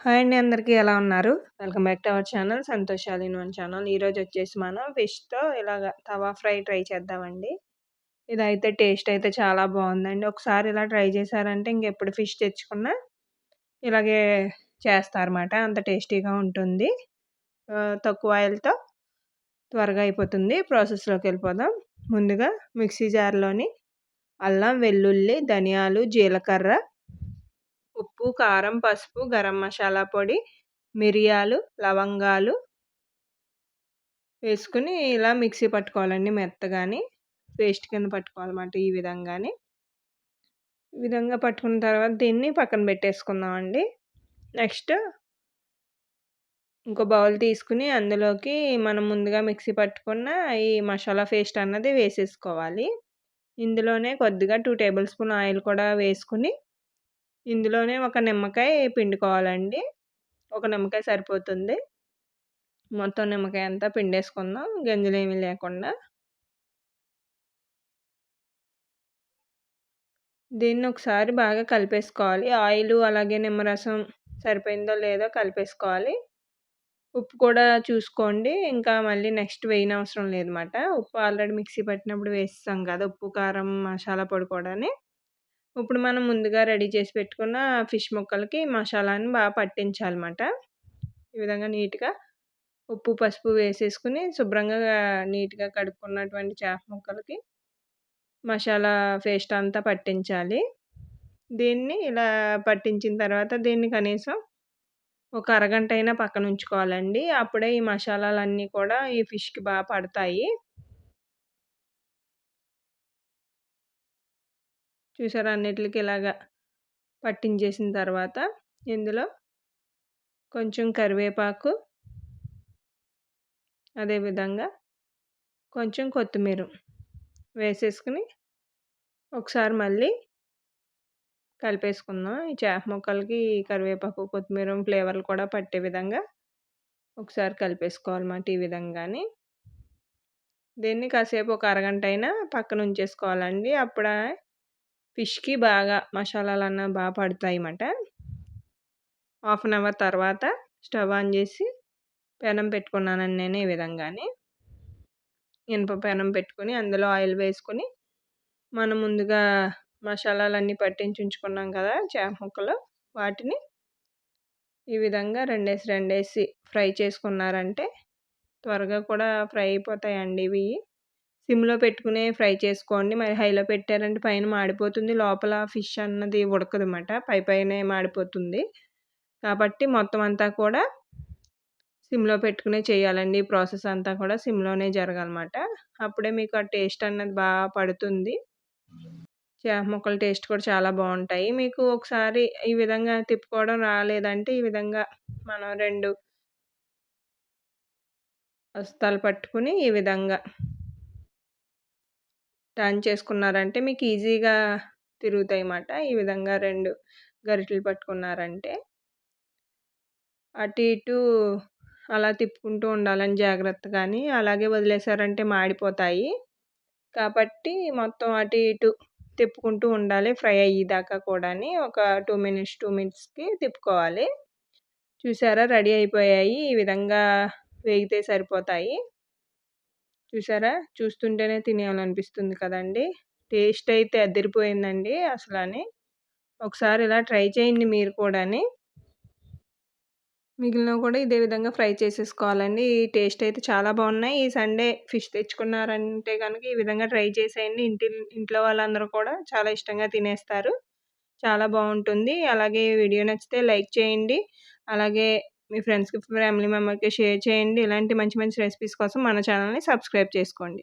Hi అండి అందరికీ ఎలా ఉన్నారు? Welcome back to our channel Santoshalini one channel. ఈరోజు వచ్చేసి మనం ఫిష్తో ఇలాగ తవా ఫ్రై ట్రై చేద్దామండి. ఇదైతే టేస్ట్ అయితే చాలా బాగుందండి. ఒకసారి ఇలా ట్రై చేశారంటే ఇంకెప్పుడు ఫిష్ తెచ్చుకున్నా ఇలాగే చేస్తారన్నమాట. అంత టేస్టీగా ఉంటుంది. తక్కువ ఆయిల్తో త్వరగా అయిపోతుంది. ప్రాసెస్లోకి వెళ్ళిపోదాం. ముందుగా మిక్సీ జార్లోని అల్లం వెల్లుల్లి ధనియాలు జీలకర్ర ఉప్పు కారం పసుపు గరం మసాలా పొడి మిరియాలు లవంగాలు వేసుకుని ఇలా మిక్సీ పట్టుకోవాలండి మెత్తగాని. పేస్ట్ కింద పట్టుకోవాలన్నమాట ఈ విధంగానే. ఈ విధంగా పట్టుకున్న తర్వాత దీన్ని పక్కన పెట్టేసుకుందామండి. నెక్స్ట్ ఇంకో బౌల్ తీసుకుని అందులోకి మనం ముందుగా మిక్సీ పట్టుకున్న ఈ మసాలా పేస్ట్ అన్నది వేసేసుకోవాలి. ఇందులోనే కొద్దిగా టూ టేబుల్ స్పూన్ ఆయిల్ కూడా వేసుకుని ఇందులోనే ఒక నిమ్మకాయ పిండుకోవాలండి. ఒక నిమ్మకాయ సరిపోతుంది. మొత్తం నిమ్మకాయ అంతా పిండేసుకుందాం. గంజలేమి లేకుండా. దీన్ని ఒకసారి బాగా కలిపేసుకోవాలి. ఆయిల్ అలాగే నిమ్మరసం సరిపోయిందో లేదో కలిపేసుకోవాలి. ఉప్పు కూడా చూసుకోండి. ఇంకా మళ్ళీ నెక్స్ట్ వేయని అవసరం లేదన్నమాట. ఉప్పు ఆల్రెడీ మిక్సీ పట్టినప్పుడు వేస్తాం కదా! ఉప్పు కారం మసాలా పొడి కూడా ఇప్పుడు మనం ముందుగా రెడీ చేసి పెట్టుకున్న ఫిష్ ముక్కలకి మసాలాని బాగా పట్టించాలన్నమాట. ఈ విధంగా నీట్గా ఉప్పు పసుపు వేసేసుకుని శుభ్రంగా నీట్గా కడుక్కున్నటువంటి చేప ముక్కలకి మసాలా పేస్ట్ అంతా పట్టించాలి. దీన్ని ఇలా పట్టించిన తర్వాత దీన్ని కనీసం ఒక అరగంట అయినా పక్కన ఉంచుకోవాలండి. అప్పుడే ఈ మసాలాలన్నీ కూడా ఈ ఫిష్కి బాగా పడతాయి. చూసారా? అన్నిటికి ఇలాగా పట్టించేసిన తర్వాత ఇందులో కొంచెం కరివేపాకు అదేవిధంగా కొంచెం కొత్తిమీర వేసేసుకుని ఒకసారి మళ్ళీ కలిపేసుకుందాం. ఈ చేప ముక్కలకి కరివేపాకు కొత్తిమీర ఫ్లేవర్లు కూడా పట్టే విధంగా ఒకసారి కలిపేసుకోవాలన్నమాట ఈ విధంగానే. దీన్ని కాసేపు ఒక అరగంట అయినా పక్కన ఉంచేసుకోవాలండి. అప్పుడే ఫిష్కి బాగా మసాలాలు అన్న బాగా పడతాయి అన్నమాట హాఫ్ అన్ అవర్ తర్వాత స్టవ్ ఆన్ చేసి పెనం పెట్టుకున్నానండి నేను ఈ విధంగానే. ఇనుప పెనం పెట్టుకొని అందులో ఆయిల్ వేసుకొని మనం ముందుగా మసాలాలన్నీ పట్టించి ఉంచుకున్నాం కదా చేప ముక్కలు వాటిని ఈ విధంగా రెండేసి రెండేసి ఫ్రై చేసుకున్నారంటే త్వరగా కూడా ఫ్రై అయిపోతాయండి ఇవి. సిమ్లో పెట్టుకునే ఫ్రై చేసుకోండి. మరి హైలో పెట్టారంటే పైన మాడిపోతుంది. లోపల ఫిష్ అన్నది ఉడకదు అన్నమాట పై పైనే మాడిపోతుంది. కాబట్టి మొత్తం అంతా కూడా సిమ్లో పెట్టుకునే చేయాలండి. ప్రాసెస్ అంతా కూడా సిమ్లోనే జరగాలన్నమాట. అప్పుడే మీకు ఆ టేస్ట్ అన్నది బాగా పడుతుంది. చేప ముక్కల టేస్ట్ కూడా చాలా బాగుంటాయి. మీకు ఒకసారి ఈ విధంగా తిప్పుకోవడం రాలేదంటే ఈ విధంగా మనం రెండు వస్తాలు పట్టుకుని ఈ విధంగా టర్న్ చేసుకున్నారంటే మీకు ఈజీగా తిరుగుతాయి అన్నమాట ఈ విధంగా రెండు గరిటెలు పట్టుకున్నారంటే. అటు ఇటు అలా తిప్పుకుంటూ ఉండాలని జాగ్రత్త కానీ అలాగే వదిలేసారంటే మాడిపోతాయి. కాబట్టి మొత్తం అటు ఇటు తిప్పుకుంటూ ఉండాలి ఫ్రై అయ్యేదాకా కూడా ఒక టూ మినిట్స్ టూ మినిట్స్కి తిప్పుకోవాలి. చూసారా? రెడీ అయిపోయాయి. ఈ విధంగా వేగితే సరిపోతాయి. చూసారా? చూస్తుంటేనే తినేయాలనిపిస్తుంది కదండి. టేస్ట్ అయితే అదిరిపోయిందండి అసలు ఒకసారి ఇలా ట్రై చేయండి మీరు కూడాని. మిగిలిన కూడా ఇదే విధంగా ఫ్రై చేసేసుకోవాలండి. ఈ టేస్ట్ అయితే చాలా బాగున్నాయి. ఈ సండే ఫిష్ తెచ్చుకున్నారంటే కనుక ఈ విధంగా ట్రై చేసేయండి. ఇంటి ఇంట్లో వాళ్ళందరూ కూడా చాలా ఇష్టంగా తినేస్తారు. చాలా బాగుంటుంది. అలాగే వీడియో నచ్చితే లైక్ చేయండి. అలాగే మీ ఫ్రెండ్స్కి ఫ్యామిలీ మెంబర్కి షేర్ చేయండి. ఇలాంటి మంచి మంచి రెసిపీస్ కోసం మన ఛానల్ని సబ్స్క్రైబ్ చేసుకోండి.